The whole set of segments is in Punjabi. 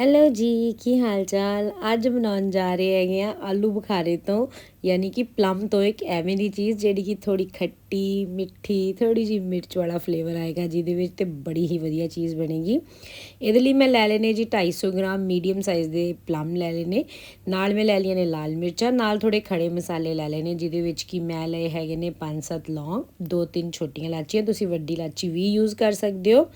ਹੈਲੋ ਜੀ, ਕੀ ਹਾਲ ਚਾਲ ਅੱਜ ਬਣਾਉਣ ਜਾ ਰਹੇ ਹੈਗੇ ਆ ਆਲੂ ਬੁਖਾਰੇ ਤੋਂ, ਯਾਨੀ ਕਿ ਪਲਮ ਤੋਂ ਇੱਕ ਐਵੇਂ ਦੀ ਚੀਜ਼ ਜਿਹੜੀ ਕਿ ਥੋੜੀ ਖੱਟੀ, ਮਿੱਠੀ ਥੋੜੀ ਜੀ ਮਿਰਚ ਵਾਲਾ ਫਲੇਵਰ ਆਏਗਾ, ਜਿਹਦੇ ਵਿੱਚ ਤੇ ਬੜੀ ਹੀ ਵਧੀਆ ਚੀਜ਼ ਬਣੇਗੀ। ਇਹਦੇ ਲਈ ਮੈਂ ਲੈ ਲੈਨੇ ਜੀ 250 ਗ੍ਰਾਮ ਮੀਡੀਅਮ ਸਾਈਜ਼ ਦੇ ਪਲਮ ਲੈ ਲੈਨੇ ਨਾਲ ਮੈਂ ਲੈ ਲਈਆਂ ਨੇ ਲਾਲ ਮਿਰਚਾਂ, ਨਾਲ ਥੋੜੇ ਖੜੇ ਮਸਾਲੇ ਲੈ ਲੈਨੇ ਜਿਹਦੇ ਵਿੱਚ ਕਿ ਮੈਂ ਲਏ ਹੈਗੇ ਨੇ 5-7 ਲੌਂਗ, ਦੋ ਤਿੰਨ ਛੋਟੀਆਂ ਇਲਾਚੀਆਂ, ਤੁਸੀਂ ਵੱਡੀ ਇਲਾਚੀ ਵੀ ਯੂਜ਼ ਕਰ ਸਕਦੇ ਹੋ।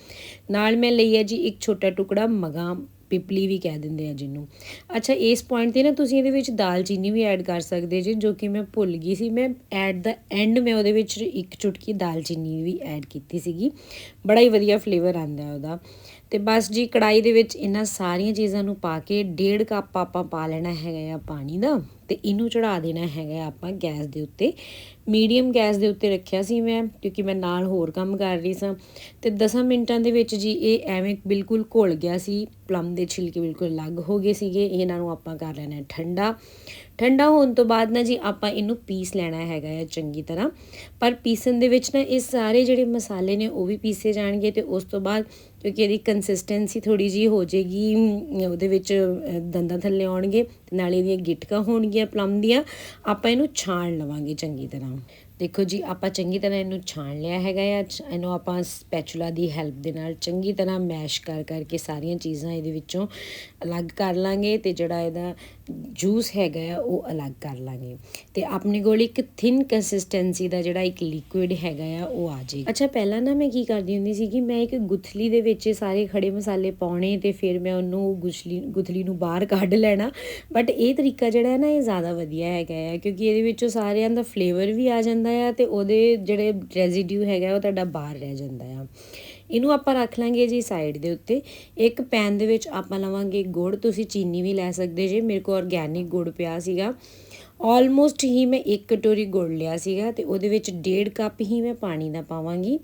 ਨਾਲ ਮੈਂ ਲਈ ਹੈ ਜੀ ਇੱਕ ਛੋਟਾ ਟੁਕੜਾ ਮਗਾ ਪਿਪਲੀ ਵੀ ਕਹਿ ਦਿੰਦੇ ਆ ਜਿਹਨੂੰ। ਅੱਛਾ, ਇਸ ਪੁਆਇੰਟ ਤੇ ਨਾ ਤੁਸੀਂ ਇਹਦੇ ਵਿੱਚ ਦਾਲਚੀਨੀ ਵੀ ਐਡ ਕਰ ਸਕਦੇ ਜੀ, ਜੋ ਕਿ ਮੈਂ ਭੁੱਲ ਗਈ ਸੀ। ਮੈਂ ਐਟ ਦਾ ਐਂਡ ਮੈਂ ਉਹਦੇ ਵਿੱਚ ਇੱਕ ਚੁਟਕੀ ਦਾਲਚੀਨੀ ਵੀ ਐਡ ਕੀਤੀ ਸੀਗੀ। ਬੜਾ ਹੀ ਵਧੀਆ ਫਲੇਵਰ ਆਂਦਾ ਉਹਦਾ। ਤੇ ਬਸ ਜੀ ਕੜਾਈ ਦੇ ਵਿੱਚ ਇਹਨਾਂ ਸਾਰੀਆਂ ਚੀਜ਼ਾਂ ਨੂੰ ਪਾ ਕੇ ਡੇਢ ਕੱਪ ਆਪਾਂ ਪਾ ਲੈਣਾ ਹੈਗਾ ਆ ਪਾਣੀ ਦਾ। ਤੇ ਇਹਨੂੰ ਚੜਾ ਦੇਣਾ ਹੈਗਾ ਆਪਾਂ ਗੈਸ ਦੇ ਉੱਤੇ। ਮੀਡੀਅਮ ਗੈਸ ਦੇ ਉੱਤੇ ਰੱਖਿਆ ਸੀ ਮੈਂ, ਕਿਉਂਕਿ ਮੈਂ ਨਾਲ ਹੋਰ ਕੰਮ ਕਰ ਰਹੀ ਸਾਂ। ਤੇ 10 ਮਿੰਟਾਂ ਦੇ ਵਿੱਚ ਜੀ ਇਹ ਐਵੇਂ ਬਿਲਕੁਲ ਘੁਲ ਗਿਆ ਸੀ। ਪਲਮ ਦੇ ਛਿਲਕੇ ਬਿਲਕੁਲ ਅਲੱਗ ਹੋ ਗਏ ਸੀਗੇ। ਇਹਨਾਂ ਨੂੰ ਆਪਾਂ ਕਰ ਲੈਣਾ ਠੰਡਾ। ਠੰਡਾ ਹੋਣ ਤੋਂ ਬਾਅਦ ਨਾ ਜੀ ਆਪਾਂ ਇਹਨੂੰ ਪੀਸ ਲੈਣਾ ਹੈਗਾ ਹੈ ਚੰਗੀ ਤਰ੍ਹਾਂ। ਪਰ ਪੀਸਣ ਦੇ ਵਿੱਚ ਨਾ ਇਹ ਸਾਰੇ ਜਿਹੜੇ ਮਸਾਲੇ ਨੇ ਉਹ ਵੀ ਪੀਸੇ ਜਾਣਗੇ ਤੇ ਉਸ ਤੋਂ ਬਾਅਦ ਕਿਉਂਕਿ ਇਹਦੀ ਕੰਸਿਸਟੈਂਸੀ ਥੋੜੀ ਜੀ ਹੋ ਜਾਏਗੀ, ਉਹਦੇ ਵਿੱਚ ਦੰਦਾਂ ਥੱਲੇ ਆਉਣਗੇ, ਤੇ ਨਾਲੇ ਇਹਦੀਆਂ ਗਿਟਕਾਂ ਹੋਣਗੀਆਂ। ਪਲਮ ਦੀਆਂ ਆਪਾਂ ਇਹਨੂੰ ਛਾਣ ਲਵਾਂਗੇ ਚੰਗੀ ਤਰ੍ਹਾਂ। ਦੇਖੋ ਜੀ, ਆਪਾਂ ਚੰਗੀ ਤਰ੍ਹਾਂ ਇਹਨੂੰ ਛਾਣ ਲਿਆ ਹੈਗਾ ਆ। ਇਹਨੂੰ ਆਪਾਂ ਸਪੈਚੂਲਾ ਦੀ ਹੈਲਪ ਦੇ ਨਾਲ ਚੰਗੀ ਤਰ੍ਹਾਂ ਮੈਸ਼ ਕਰ ਕਰਕੇ ਸਾਰੀਆਂ ਚੀਜ਼ਾਂ ਇਹਦੇ ਵਿੱਚੋਂ ਅਲੱਗ ਕਰ ਲਾਂਗੇ ਤੇ ਜਿਹੜਾ ਇਹਦਾ ਜੂਸ ਹੈਗਾ ਆ, ਉਹ ਅਲੱਗ ਕਰ ਲਾਂਗੇ। ਤੇ ਆਪਣੇ ਕੋਲ ਇੱਕ ਥਿਨ ਕੰਸਿਸਟੈਂਸੀ ਦਾ ਜਿਹੜਾ ਇੱਕ ਲਿਕੁਇਡ ਹੈਗਾ ਆ, ਉਹ ਆ ਜੇ। ਅੱਛਾ, ਪਹਿਲਾਂ ਨਾ ਮੈਂ ਕੀ ਕਰਦੀ ਹੁੰਦੀ ਸੀ ਕਿ ਮੈਂ ਇੱਕ ਗੁਥਲੀ ਦੇ ਵਿੱਚ ਸਾਰੇ ਖੜੇ ਮਸਾਲੇ ਪਾਉਣੇ ਤੇ ਫਿਰ ਮੈਂ ਉਹਨੂੰ ਗੁਥਲੀ ਗੁਥਲੀ ਨੂੰ ਬਾਹਰ ਕੱਢ ਲੈਣਾ। ਬਟ ਇਹ ਤਰੀਕਾ ਜਿਹੜਾ ਹੈ ਨਾ, ਇਹ ਜ਼ਿਆਦਾ ਵਧੀਆ ਹੈਗਾ ਆ, ਕਿਉਂਕਿ ਇਹਦੇ ਵਿੱਚੋਂ ਸਾਰਿਆਂ ਦਾ ਫਲੇਵਰ ਵੀ ਆ ਜਾਂਦਾ ਆ ਤੇ ਉਹਦੇ ਜਿਹੜੇ ਰੈਜ਼ੀਡਿਊ ਹੈਗਾ ਉਹ ਤੁਹਾਡਾ ਬਾਹਰ ਰਹਿ ਜਾਂਦਾ ਆ। ਇਹਨੂੰ ਆਪਾਂ ਰੱਖ ਲਾਂਗੇ ਜੀ ਸਾਈਡ ਦੇ ਉੱਤੇ। ਇੱਕ ਪੈਨ ਦੇ ਵਿੱਚ ਆਪਾਂ ਲਵਾਂਗੇ ਗੁੜ। ਤੁਸੀਂ ਚੀਨੀ ਵੀ ਲੈ ਸਕਦੇ ਜੇ। ਮੇਰੇ ਕੋਲ ਆਰਗੈਨਿਕ ਗੁੜ ਪਿਆ ਸੀਗਾ। ਆਲਮੋਸਟ ਹੀ ਮੈਂ ਇੱਕ ਕਟੋਰੀ ਗੁੜ ਲਿਆ ਸੀਗਾ ਤੇ ਉਹਦੇ ਵਿੱਚ ਡੇਢ ਕੱਪ ਹੀ ਮੈਂ ਪਾਣੀ ਦਾ ਪਾਵਾਂਗੀ।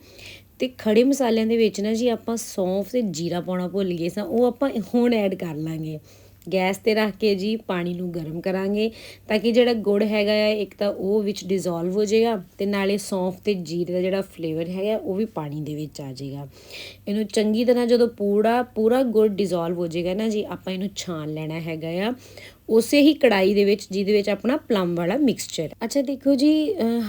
ਤੇ ਖੜੇ ਮਸਾਲਿਆਂ ਦੇ ਵਿੱਚ ਨਾ ਜੀ ਆਪਾਂ ਸੌਂਫ ਤੇ ਜੀਰਾ ਪਾਉਣਾ ਭੁੱਲ ਗਏ ਸਾਂ। ਉਹ ਆਪਾਂ ਹੁਣ ਐਡ ਕਰ ਲਾਂਗੇ। ਗੈਸ ਤੇ ਰੱਖ ਕੇ ਜੀ ਪਾਣੀ ਨੂੰ ਗਰਮ ਕਰਾਂਗੇ ਤਾਂ ਕਿ ਜਿਹੜਾ ਗੁੜ ਹੈਗਾ ਆ, ਇੱਕ ਤਾਂ ਉਹ ਵਿੱਚ ਡਿਸੋਲਵ ਹੋ ਜਾਏਗਾ ਤੇ ਨਾਲੇ ਸੌਂਫ ਤੇ ਜੀਰੇ ਦਾ ਜਿਹੜਾ ਫਲੇਵਰ ਹੈਗਾ, ਉਹ ਵੀ ਪਾਣੀ ਦੇ ਵਿੱਚ ਆ ਜਾਏਗਾ। ਇਹਨੂੰ ਚੰਗੀ ਤਰ੍ਹਾਂ ਜਦੋਂ ਪੂਰਾ ਪੂਰਾ ਗੁੜ ਡਿਸੋਲਵ ਹੋ ਜਾਏਗਾ ਨਾ ਜੀ, ਆਪਾਂ ਇਹਨੂੰ ਛਾਣ ਲੈਣਾ ਹੈਗਾ ਆ। ਉਸੇ ਹੀ ਕੜਾਈ ਦੇ ਵਿੱਚ, ਜਿਹਦੇ ਵਿੱਚ ਆਪਣਾ ਪਲਮ ਵਾਲਾ ਮਿਕਸਚਰ ਅੱਛਾ, ਦੇਖੋ ਜੀ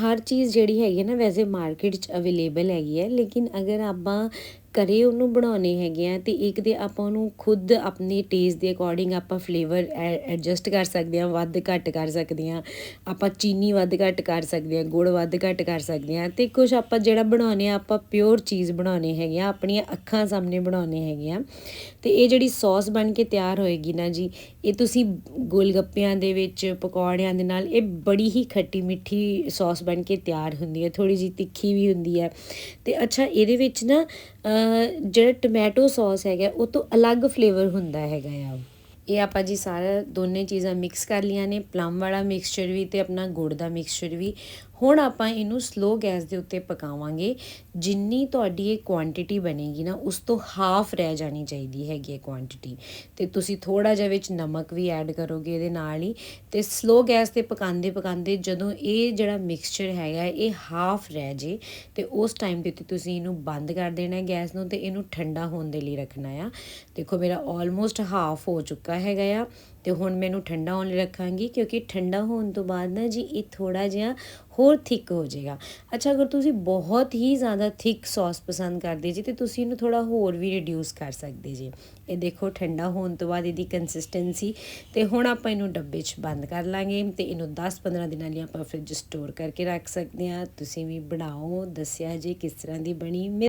ਹਰ ਚੀਜ਼ ਜਿਹੜੀ ਹੈਗੀ ਨਾ, ਵੈਸੇ ਮਾਰਕੀਟ 'ਚ ਅਵੇਲੇਬਲ ਹੈਗੀ ਹੈ, ਲੇਕਿਨ ਅਗਰ ਆਪਾਂ ਘਰੇ ਉਹਨੂੰ ਬਣਾਉਣੇ ਹੈਗੇ ਆ, ਤੇ ਇੱਕ ਦੇ ਆਪਾਂ ਉਹਨੂੰ ਖੁਦ ਆਪਣੇ ਟੇਸਟ ਦੇ ਅਕੋਰਡਿੰਗ ਆਪਾਂ ਫਲੇਵਰ ਐਡਜਸਟ ਕਰ ਸਕਦੇ ਆ ਵੱਧ ਘੱਟ ਕਰ ਸਕਦੇ ਆ ਆਪਾਂ ਚੀਨੀ ਵੱਧ ਘੱਟ ਕਰ ਸਕਦੇ ਆ ਗੁੜ ਵੱਧ ਘੱਟ ਕਰ ਸਕਦੇ ਆ ਤੇ ਕੁਝ ਆਪਾਂ ਜਿਹੜਾ ਬਣਾਉਣੇ ਆ, ਆਪਾਂ ਪਿਓਰ ਚੀਜ਼ ਬਣਾਉਣੇ ਹੈਗੇ ਆ, ਆਪਣੀਆਂ ਅੱਖਾਂ ਸਾਹਮਣੇ ਬਣਾਉਣੇ ਹੈਗੇ ਆ। ਤੇ ਇਹ ਜਿਹੜੀ ਸੌਸ ਬਣ ਕੇ ਤਿਆਰ ਹੋਏਗੀ ਨਾ ਜੀ, ਇਹ ਤੁਸੀਂ ਗੋਲਗੱਪਿਆਂ ਦੇ ਵਿੱਚ, ਪਕੌੜਿਆਂ ਦੇ ਨਾਲ, ਇਹ ਬੜੀ ਹੀ ਖੱਟੀ ਮਿੱਠੀ ਸੌਸ ਬਣ ਕੇ ਤਿਆਰ ਹੁੰਦੀ ਹੈ ਥੋੜੀ ਜੀ ਤਿੱਖੀ ਵੀ ਹੁੰਦੀ ਹੈ। ਤੇ ਅੱਛਾ, ਇਹਦੇ ਵਿੱਚ ਨਾ ਜਿਹੜਾ ਟੋਮੈਟੋ ਸੌਸ ਹੈਗਾ, ਉਹ ਤੋਂ ਅਲੱਗ ਫਲੇਵਰ ਹੁੰਦਾ ਹੈਗਾ ਆ। ਇਹ ਆਪਾਂ ਜੀ ਸਾਰਾ ਦੋਨੇ ਚੀਜ਼ਾਂ ਮਿਕਸ ਕਰ ਲੀਆਂ ਨੇ, ਪਲਮ ਵਾਲਾ ਮਿਕਸਚਰ ਵੀ ਤੇ ਆਪਣਾ ਗੁੜ ਦਾ ਮਿਕਸਚਰ ਵੀ। ਹੁਣ ਆਪਾਂ ਇਹਨੂੰ ਸਲੋ ਗੈਸ ਦੇ ਉੱਤੇ ਪਕਾਵਾਂਗੇ। ਜਿੰਨੀ ਤੁਹਾਡੀ ਇਹ ਕੁਆਂਟੀਟੀ ਬਣੇਗੀ ਨਾ, ਉਸ ਤੋਂ ਹਾਫ ਰਹਿ ਜਾਣੀ ਚਾਹੀਦੀ ਹੈਗੀ ਇਹ ਕੁਆਂਟੀਟੀ ਤੇ ਤੁਸੀਂ ਥੋੜਾ ਜਿਹਾ ਵਿੱਚ ਨਮਕ ਵੀ ਐਡ ਕਰੋਗੇ ਇਹਦੇ ਨਾਲ ਹੀ। ਤੇ ਸਲੋ ਗੈਸ ਤੇ ਪਕਾਉਂਦੇ ਪਕਾਉਂਦੇ ਜਦੋਂ ਇਹ ਜਿਹੜਾ ਮਿਕਸਚਰ ਹੈਗਾ, ਇਹ ਹਾਫ ਰਹਿ ਜੇ, ਤੇ ਉਸ ਟਾਈਮ ਤੇ ਤੁਸੀਂ ਇਹਨੂੰ ਬੰਦ ਕਰ ਦੇਣਾ ਹੈ ਗੈਸ ਨੂੰ ਤੇ ਇਹਨੂੰ ਠੰਡਾ ਹੋਣ ਦੇ ਲਈ ਰੱਖਣਾ ਆ। ਦੇਖੋ ਮੇਰਾ ਆਲਮੋਸਟ ਹਾਫ ਹੋ ਚੁੱਕਾ ਹੈਗਾ ਆ। ਤੇ ਹੁਣ ਮੈਨੂੰ ਠੰਡਾ ਹੋਣ ਲਈ ਰੱਖਾਂਗੀ, ਕਿਉਂਕਿ ਠੰਡਾ ਹੋਣ ਤੋਂ ਬਾਅਦ ਨਾ ਜੀ ਇਹ ਥੋੜਾ ਜਿਹਾ ਹੋਰ ਥਿਕ ਹੋ ਜਾਏਗਾ। ਅੱਛਾ, ਅਗਰ ਤੁਸੀਂ ਬਹੁਤ ਹੀ ਜ਼ਿਆਦਾ ਥਿਕ ਸੌਸ ਪਸੰਦ ਕਰਦੇ ਜੀ, ਤੇ ਤੁਸੀਂ ਇਹਨੂੰ ਥੋੜਾ ਹੋਰ ਵੀ ਰਿਡਿਊਸ ਕਰ ਸਕਦੇ ਜੀ। ਇਹ ਦੇਖੋ, ਠੰਡਾ ਹੋਣ ਤੋਂ ਬਾਅਦ ਇਹਦੀ ਕੰਸਿਸਟੈਂਸੀ ਤੇ ਹੁਣ ਆਪਾਂ ਇਹਨੂੰ ਡੱਬੇ 'ਚ ਬੰਦ ਕਰ ਲਾਂਗੇ, ਤੇ ਇਹਨੂੰ 10-15 ਦਿਨਾਂ ਲਈ ਆਪਾਂ ਫ੍ਰਿਜ ਸਟੋਰ ਕਰਕੇ ਰੱਖ ਸਕਦੇ ਹਾਂ। ਤੁਸੀਂ ਵੀ ਬਣਾਓ, ਦੱਸਿਆ ਜੀ ਕਿਸ ਤਰ੍ਹਾਂ ਦੀ ਬਣੀ।